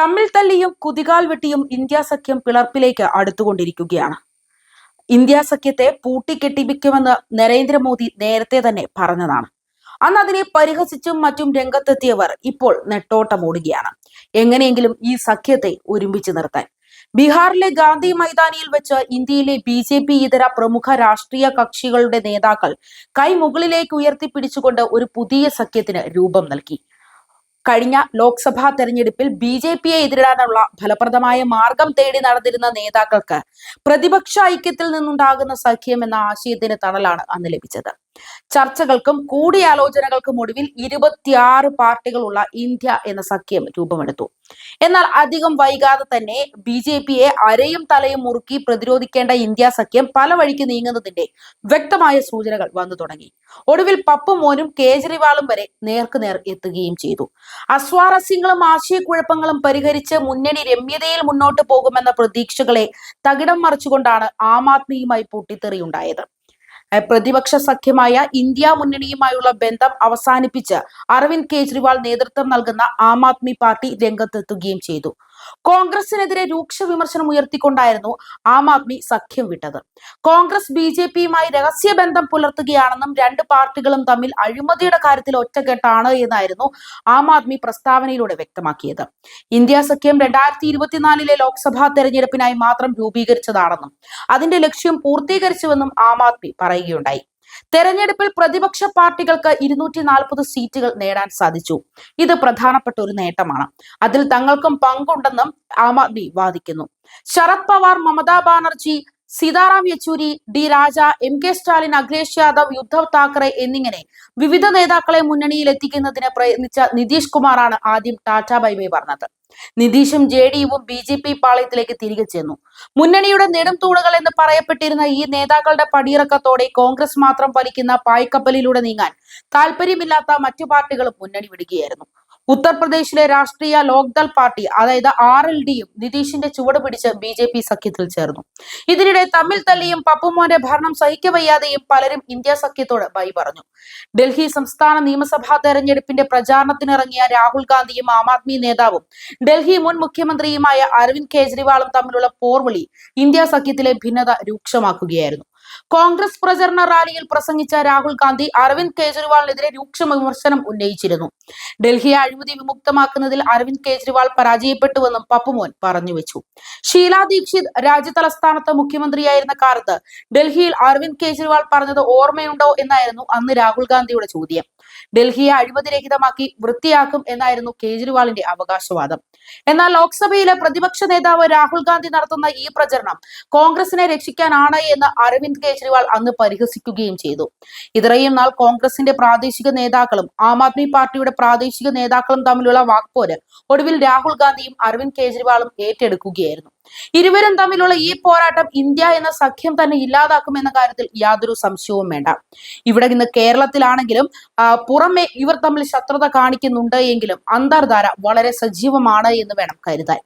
തമ്മിൽ തല്ലിയും കുതികാൽ വെട്ടിയും ഇന്ത്യ സഖ്യം പിളർപ്പിലേക്ക് അടുത്തുകൊണ്ടിരിക്കുകയാണ്. ഇന്ത്യ സഖ്യത്തെ പൂട്ടിക്കെട്ടിപ്പിക്കുമെന്ന് നരേന്ദ്രമോദി നേരത്തെ തന്നെ പറഞ്ഞതാണ്. അന്ന് അതിനെ പരിഹസിച്ചും മറ്റും രംഗത്തെത്തിയവർ ഇപ്പോൾ നെട്ടോട്ടമോടുകയാണ്. എങ്ങനെയെങ്കിലും ഈ സഖ്യത്തെ ഒരുമിച്ച് നിർത്താൻ. ബീഹാറിലെ ഗാന്ധി മൈതാനിയിൽ വെച്ച് ഇന്ത്യയിലെ ബി ജെ പി ഇതര പ്രമുഖ രാഷ്ട്രീയ കക്ഷികളുടെ നേതാക്കൾ കൈമുകളിലേക്ക് ഉയർത്തി ഉയർത്തിപ്പിടിച്ചുകൊണ്ട് ഒരു പുതിയ സഖ്യത്തിന് രൂപം നൽകി. കഴിഞ്ഞ ലോക്സഭാ തെരഞ്ഞെടുപ്പിൽ ബി ജെ പിയെ എതിരിടാനുള്ള ഫലപ്രദമായ മാർഗം തേടി നടന്നിരുന്ന നേതാക്കൾക്ക് പ്രതിപക്ഷ ഐക്യത്തിൽ നിന്നുണ്ടാകുന്ന സഖ്യം എന്ന ആശയത്തിന് തണലാണ് അന്ന് ലഭിച്ചത്. ചർച്ചകൾക്കും കൂടിയാലോചനകൾക്കും ഒടുവിൽ ഇരുപത്തിയാറ് പാർട്ടികളുള്ള ഇന്ത്യ എന്ന സഖ്യം രൂപമെടുത്തു. എന്നാൽ അധികം വൈകാതെ തന്നെ ബി ജെ പിയെ അരയും തലയും മുറുക്കി പ്രതിരോധിക്കേണ്ട ഇന്ത്യ സഖ്യം പല വഴിക്ക് നീങ്ങുന്നതിന്റെ വ്യക്തമായ സൂചനകൾ വന്നു തുടങ്ങി. ഒടുവിൽ പപ്പു മോനും കേജ്രിവാളും വരെ നേർക്കുനേർ എത്തുകയും ചെയ്തു. അസ്വാരസ്യങ്ങളും ആശയക്കുഴപ്പങ്ങളും പരിഹരിച്ച് മുന്നണി രമ്യതയിൽ മുന്നോട്ട് പോകുമെന്ന പ്രതീക്ഷകളെ തകിടം മറിച്ചുകൊണ്ടാണ് ആം ആദ്മിയുമായി പൊട്ടിത്തെറിയുണ്ടായത്. പ്രതിപക്ഷ സഖ്യമായ ഇന്ത്യ മുന്നണിയുമായുള്ള ബന്ധം അവസാനിപ്പിച്ച് അരവിന്ദ് കെജ്രിവാൾ നേതൃത്വം നൽകുന്ന ആം ആദ്മി പാർട്ടി രംഗത്തെത്തുകയും ചെയ്തു. കോൺഗ്രസിനെതിരെ രൂക്ഷ വിമർശനം ഉയർത്തിക്കൊണ്ടായിരുന്നു ആം ആദ്മി സഖ്യം വിട്ടത്. കോൺഗ്രസ് ബി ജെ പിയുമായി രഹസ്യബന്ധം പുലർത്തുകയാണെന്നും രണ്ട് പാർട്ടികളും തമ്മിൽ അഴിമതിയുടെ കാര്യത്തിൽ ഒറ്റക്കെട്ടാണ് എന്നായിരുന്നു ആം ആദ്മി പ്രസ്താവനയിലൂടെ വ്യക്തമാക്കിയത്. ഇന്ത്യ സഖ്യം രണ്ടായിരത്തി ഇരുപത്തിനാലിലെ ലോക്സഭാ തെരഞ്ഞെടുപ്പിനായി മാത്രം രൂപീകരിച്ചതാണെന്നും അതിന്റെ ലക്ഷ്യം പൂർത്തീകരിച്ചുവെന്നും ആം ആദ്മി പറയുകയുണ്ടായി. തെരഞ്ഞെടുപ്പിൽ പ്രതിപക്ഷ പാർട്ടികൾക്ക് ഇരുന്നൂറ്റി നാൽപ്പത് സീറ്റുകൾ നേടാൻ സാധിച്ചു. ഇത് പ്രധാനപ്പെട്ട ഒരു നേട്ടമാണ്. അതിൽ തങ്ങൾക്കും പങ്കുണ്ടെന്നും ആം ആദ്മി വാദിക്കുന്നു. Sharad Pawar Mamata Banerjee Sitaram Yechury D Raja M K Stalin Akhilesh Yadav Uddhav Thackeray എന്നിങ്ങനെ വിവിധ നേതാക്കളെ മുന്നണിയിൽ എത്തിക്കുന്നതിന് പ്രയത്നിച്ച നിതീഷ് കുമാറാണ് ആദ്യം ടാറ്റ ബൈ ബൈ പറഞ്ഞത്. നിതീഷും J D B J P പാളയത്തിലേക്ക് തിരികെ ചെന്നു. മുന്നണിയുടെ നെടും തൂണുകൾ എന്ന് പറയപ്പെട്ടിരുന്ന ഈ നേതാക്കളുടെ പടിയിറക്കത്തോടെ കോൺഗ്രസ് മാത്രം വലിക്കുന്ന പായ്ക്കപ്പലിലൂടെ നീങ്ങാൻ താല്പര്യമില്ലാത്ത മറ്റു പാർട്ടികളും മുന്നണി വിടുകയായിരുന്നു. ഉത്തർപ്രദേശിലെ രാഷ്ട്രീയ ലോക്ദൾ പാർട്ടി അതായത് ആർ എൽ ഡിയും നിതീഷിന്റെ ചുവട് പിടിച്ച് ബി ജെ പി സഖ്യത്തിൽ ചേർന്നു. ഇതിനിടെ തമ്മിൽ തല്ലിയും പപ്പുമോന്റെ ഭരണം സഹിക്കവയ്യാതെയും പലരും ഇന്ത്യ സഖ്യത്തോട് ബൈ പറഞ്ഞു. ഡൽഹി സംസ്ഥാന നിയമസഭാ തെരഞ്ഞെടുപ്പിന്റെ പ്രചാരണത്തിനിറങ്ങിയ രാഹുൽ ഗാന്ധിയും ആം ആദ്മി നേതാവും ഡൽഹി മുൻ മുഖ്യമന്ത്രിയുമായ അരവിന്ദ് കെജ്രിവാളും തമ്മിലുള്ള പോർവിളി ഇന്ത്യ സഖ്യത്തിലെ ഭിന്നത രൂക്ഷമാക്കുകയായിരുന്നു. കോൺഗ്രസ് പ്രചരണ റാലിയിൽ പ്രസംഗിച്ച രാഹുൽ ഗാന്ധി അരവിന്ദ് കെജ്രിവാളിനെതിരെ രൂക്ഷ വിമർശനം ഉന്നയിച്ചിരുന്നു. ഡൽഹിയെ അഴിമതി വിമുക്തമാക്കുന്നതിൽ അരവിന്ദ് കെജ്രിവാൾ പരാജയപ്പെട്ടുവെന്നും പപ്പുമോൻ പറഞ്ഞു വെച്ചു ഷീല ദീക്ഷിത് രാജ്യതലസ്ഥാനത്ത് മുഖ്യമന്ത്രിയായിരുന്ന കാലത്ത് ഡൽഹിയിൽ അരവിന്ദ് കെജ്രിവാൾ പറഞ്ഞത് ഓർമ്മയുണ്ടോ എന്നായിരുന്നു അന്ന് രാഹുൽ ഗാന്ധിയുടെ ചോദ്യം. ഡൽഹിയെ അഴിമതിരഹിതമാക്കി വൃത്തിയാക്കും എന്നായിരുന്നു കേജ്രിവാളിന്റെ അവകാശവാദം. എന്നാൽ ലോക്സഭയിലെ പ്രതിപക്ഷ നേതാവ് രാഹുൽ ഗാന്ധി നടത്തുന്ന ഈ പ്രചരണം കോൺഗ്രസിനെ രക്ഷിക്കാനാണ് എന്ന് അരവിന്ദ് കെജ്രിവാൾ അന്ന് പരിഹസിക്കുകയും ചെയ്തു. ഇത്രയും നാൾ കോൺഗ്രസിന്റെ പ്രാദേശിക നേതാക്കളും ആം ആദ്മി പാർട്ടിയുടെ പ്രാദേശിക നേതാക്കളും തമ്മിലുള്ള വാക്പോര് ഒടുവിൽ രാഹുൽ ഗാന്ധിയും അരവിന്ദ് കെജ്രിവാളും ഏറ്റെടുക്കുകയായിരുന്നു. ഇരുവരും തമ്മിലുള്ള ഈ പോരാട്ടം ഇന്ത്യ എന്ന സഖ്യം തന്നെ ഇല്ലാതാക്കുമെന്ന കാര്യത്തിൽ യാതൊരു സംശയവും വേണ്ട. ഇവിടെ ഇന്ന് കേരളത്തിലാണെങ്കിലും പുറമെ ഇവർ തമ്മിൽ ശത്രുത കാണിക്കുന്നുണ്ട് എങ്കിലും അന്തർധാര വളരെ സജീവമാണ് എന്ന് വേണം കരുതാൻ.